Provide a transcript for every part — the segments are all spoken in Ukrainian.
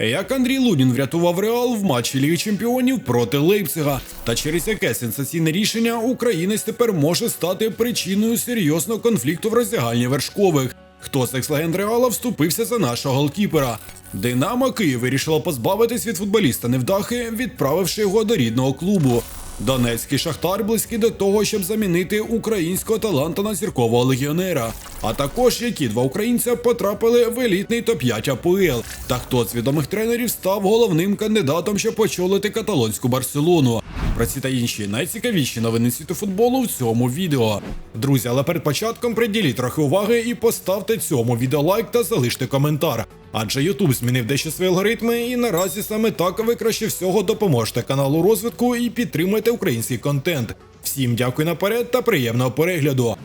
Як Андрій Лунін врятував Реал в матчі Ліги Чемпіонів проти Лейпцига, та через яке сенсаційне рішення українець тепер може стати причиною серйозного конфлікту в роздягальні вершкових. Хто з екс-легенд Реала вступився за нашого голкіпера? Динамо Київ вирішила позбавитись від футболіста невдахи, відправивши його до рідного клубу. Донецький шахтар близький до того, щоб замінити українського таланта на зіркового легіонера. А також які два українця потрапили в елітний топ-5 АПЛ. Та хто з відомих тренерів став головним кандидатом, щоб очолити каталонську Барселону. Про ці та інші найцікавіші новини світу футболу в цьому відео. Друзі, але перед початком приділіть трохи уваги і поставте цьому відео лайк та залиште коментар. Адже YouTube змінив дещо свої алгоритми, і наразі саме так ви краще всього допоможете каналу розвитку і підтримуєте український контент. Всім дякую наперед та приємного перегляду.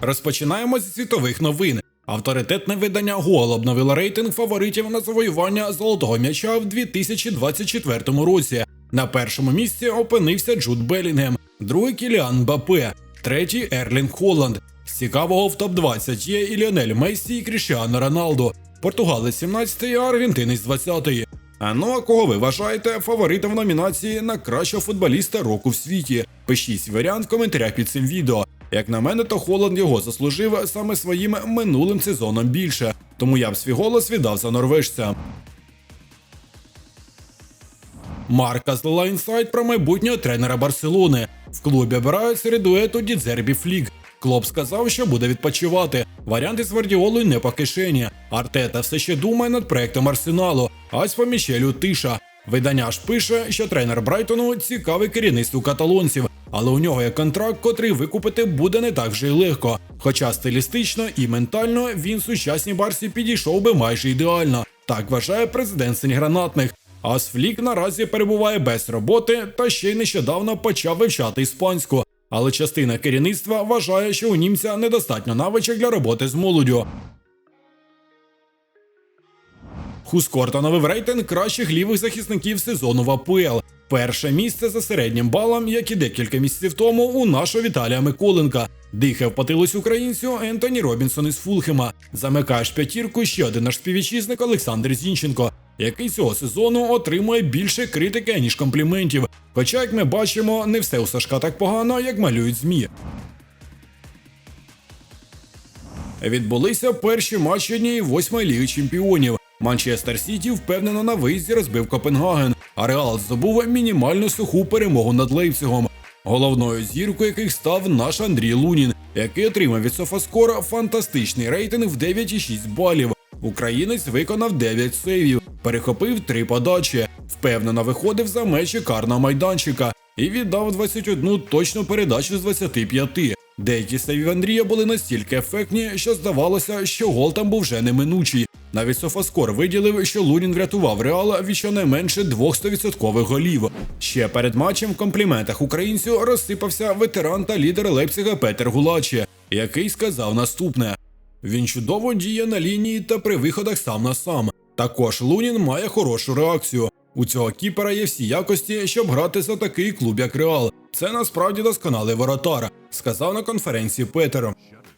Розпочинаємо зі світових новин. Авторитетне видання Гол обновило рейтинг фаворитів на завоювання золотого м'яча в 2024 році. На першому місці опинився Джуд Белінгем, другий Кіліан Бапе, третій Ерлінг Холланд. З цікавого в топ-20 є і Ліонель Мессі, і Кріштіано Роналду, португалець 17-й, а аргентинець 20-й. А ну а кого ви вважаєте фаворитом номінації на кращого футболіста року в світі? Пишіть варіант в коментарях під цим відео. Як на мене, то Холланд його заслужив саме своїм минулим сезоном більше, тому я б свій голос віддав за норвежця. Марка злила інсайт про майбутнього тренера Барселони. В клубі обирають серед дуету Дідзербі Флік. Клоп сказав, що буде відпочивати. Варіанти з Гвардіолою не по кишені. Артета все ще думає над проектом Арсеналу, а з по Мішелю тиша. Видання ж пише, що тренер Брайтону цікавий керівництву каталонців, але у нього є контракт, котрий викупити буде не так вже й легко. Хоча стилістично і ментально він сучасній барсі підійшов би майже ідеально. Так вважає президент синьгранатних. А Флік наразі перебуває без роботи та ще й нещодавно почав вивчати іспанську. Але частина керівництва вважає, що у німця недостатньо навичок для роботи з молоддю. Хускорт оновив рейтинг кращих лівих захисників сезону в АПЛ. Перше місце за середнім балом, як і декілька місяців тому, у нашого Віталія Миколенка. Дихав потилось українцю Ентоні Робінсон із Фулхема. Замикаєш п'ятірку ще один наш співвітчизник Олександр Зінченко, який цього сезону отримує більше критики, ніж компліментів. Хоча, як ми бачимо, не все у Сашка так погано, як малюють ЗМІ. Відбулися перші матчі однієї восьмої ліги чемпіонів. Манчестер Сіті впевнено на виїзді розбив Копенгаген, а Реал здобув мінімальну суху перемогу над Лейпцигом. Головною зіркою яких став наш Андрій Лунін, який отримав від Софаскора фантастичний рейтинг в 9,6 балів. Українець виконав 9 сейвів, перехопив 3 подачі, впевнено виходив за межі карного майданчика і віддав 21 точну передачу з 25. Деякі сейвів Андрія були настільки ефектні, що здавалося, що гол там був вже неминучий. Навіть Софаскор виділив, що Лунін врятував Реала від щонайменше 200% голів. Ще перед матчем в компліментах українцю розсипався ветеран та лідер Лейпцига Петер Гулачі, який сказав наступне: він чудово діє на лінії та при виходах сам на сам. Також Лунін має хорошу реакцію. У цього кіпера є всі якості, щоб грати за такий клуб, як Реал. Це насправді досконалий воротар, сказав на конференції Петер.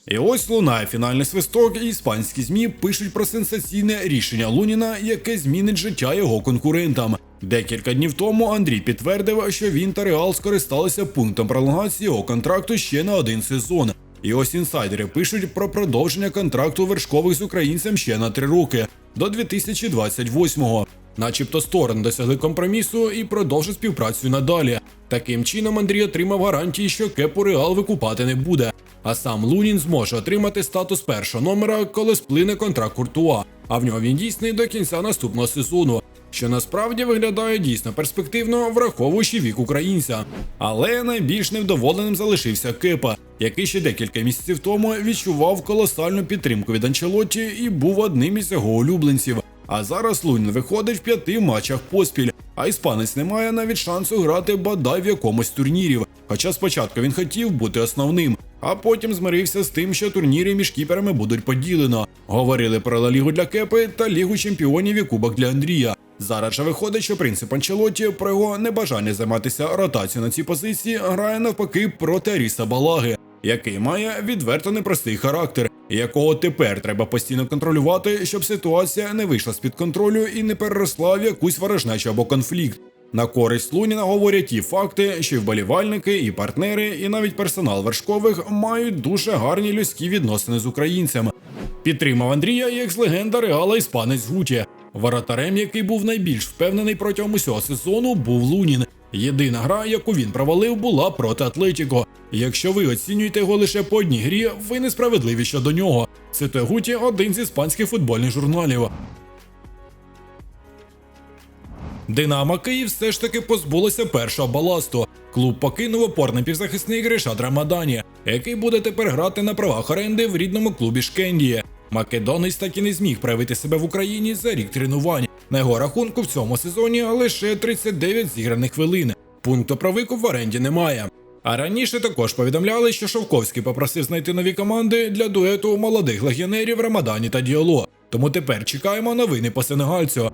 І ось лунає фінальний свисток, і іспанські змі пишуть про сенсаційне рішення Луніна, яке змінить життя його конкурентам. Декілька днів тому Андрій підтвердив, що він та Реал скористалися пунктом пролонгації його контракту ще на один сезон. І ось інсайдери пишуть про продовження контракту вершкових з українцем ще на три роки до 2028-го. Начебто сторони досягли компромісу і продовжать співпрацю надалі. Таким чином Андрій отримав гарантії, що кепу Реал викупати не буде. А сам Лунін зможе отримати статус першого номера, коли сплине контракт Куртуа. А в нього він дійсний до кінця наступного сезону, що насправді виглядає дійсно перспективно, враховуючи вік українця. Але найбільш невдоволеним залишився Кепа, який ще декілька місяців тому відчував колосальну підтримку від Анчелотті і був одним із його улюбленців. А зараз Лунін виходить в п'яти матчах поспіль, а іспанець не має навіть шансу грати бодай в якомусь турнірів. Хоча спочатку він хотів бути основним, а потім змирився з тим, що турніри між кіперами будуть поділено. Говорили про Ла Лігу для Кепи та Лігу чемпіонів і Кубок для Андрія. Зараз же виходить, що принцип Анчелотті про його небажання займатися ротацією на цій позиції грає навпаки проти Аріса Балаги, який має відверто непростий характер якого тепер треба постійно контролювати, щоб ситуація не вийшла з-під контролю і не переросла в якусь ворожнечу або конфлікт. На користь Луніна говорять ті факти, що вболівальники, і партнери, і навіть персонал вершкових мають дуже гарні людські відносини з українцем. Підтримав Андрія і екс-легенда Реала іспанець Гуті. Воротарем, який був найбільш впевнений протягом усього сезону, був Лунін. Єдина гра, яку він провалив, була проти Атлетіко. Якщо ви оцінюєте його лише по одній грі, ви несправедливі щодо нього. Цитує Гуті один з іспанських футбольних журналів. Динамо Київ все ж таки позбулося першого баласту. Клуб покинув опорний півзахисник Ришат Рамадані, який буде тепер грати на правах оренди в рідному клубі Шкендії. Македонець так і не зміг проявити себе в Україні за рік тренувань. На його рахунку в цьому сезоні лише 39 зіграних хвилин. Пункту про викуп в оренді немає. А раніше також повідомляли, що Шовковський попросив знайти нові команди для дуету молодих легіонерів Рамадані та Діоло. Тому тепер чекаємо новини по сенегальцю.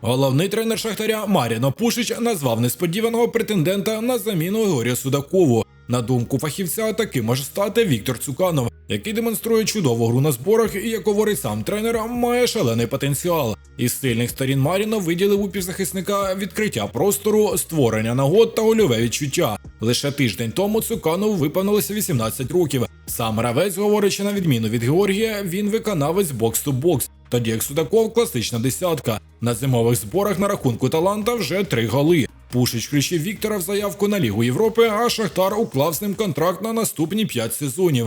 Головний тренер Шахтаря Маріно Пушич назвав несподіваного претендента на заміну Ігорю Судакову. На думку фахівця, таким може стати Віктор Цуканов, який демонструє чудову гру на зборах і, як говорить сам тренер, має шалений потенціал. Із сильних сторін Маріно виділив у півзахисника відкриття простору, створення нагод та гольове відчуття. Лише тиждень тому Цуканову виповнилося 18 років. Сам гравець, говорячи на відміну від Георгія, він виконавець бокс-то-бокс. Тоді як Судаков класична десятка. На зимових зборах на рахунку таланта вже три голи. Пушич включив Віктора в заявку на Лігу Європи, а Шахтар уклав з ним контракт на наступні 5 сезонів.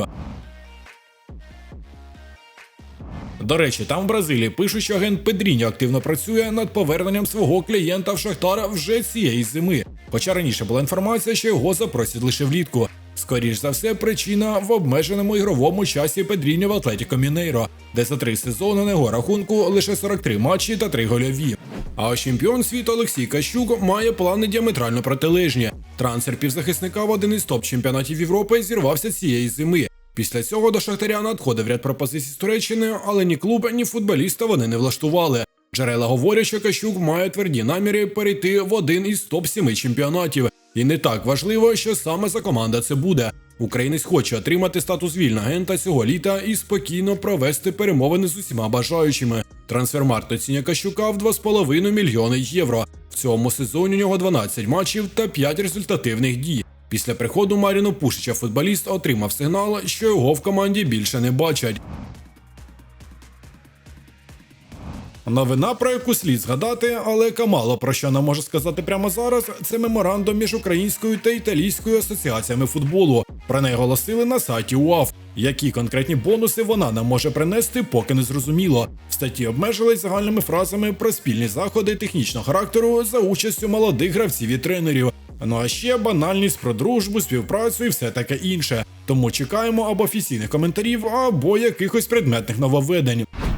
До речі, там в Бразилії пишуть, що агент Педріньо активно працює над поверненням свого клієнта в Шахтара вже цієї зими. Хоча раніше була інформація, що його запросять лише влітку. Скоріш за все, причина в обмеженому ігровому часі Педріньо в Атлетіко Мінейро, де за три сезони на його рахунку лише 43 матчі та 3 гольові. А чемпіон світу Олексій Кащук має плани діаметрально протилежні. Трансфер півзахисника в один із топ чемпіонатів Європи зірвався цієї зими. Після цього до Шахтаря надходив ряд пропозицій з Туреччини, але ні клуб, ні футболіста вони не влаштували. Джерела говорять, що Кащук має тверді наміри перейти в один із топ 7 чемпіонатів. І не так важливо, що саме за команда це буде. Українець хоче отримати статус вільного агента цього літа і спокійно провести перемовини з усіма бажаючими. Трансфермарт оцінює Кащука в 2,5 мільйони євро. В цьому сезоні у нього 12 матчів та 5 результативних дій. Після приходу Маріно Пушича футболіст отримав сигнал, що його в команді більше не бачать. Новина, про яку слід згадати, але яка мало про що нам може сказати прямо зараз, це меморандум між українською та італійською асоціаціями футболу. Про неї оголосили на сайті УАФ. Які конкретні бонуси вона нам може принести, поки не зрозуміло. В статті обмежились загальними фразами про спільні заходи технічного характеру за участю молодих гравців і тренерів. Ну а ще банальність про дружбу, співпрацю і все таке інше. Тому чекаємо або офіційних коментарів, або якихось предметних нововведень.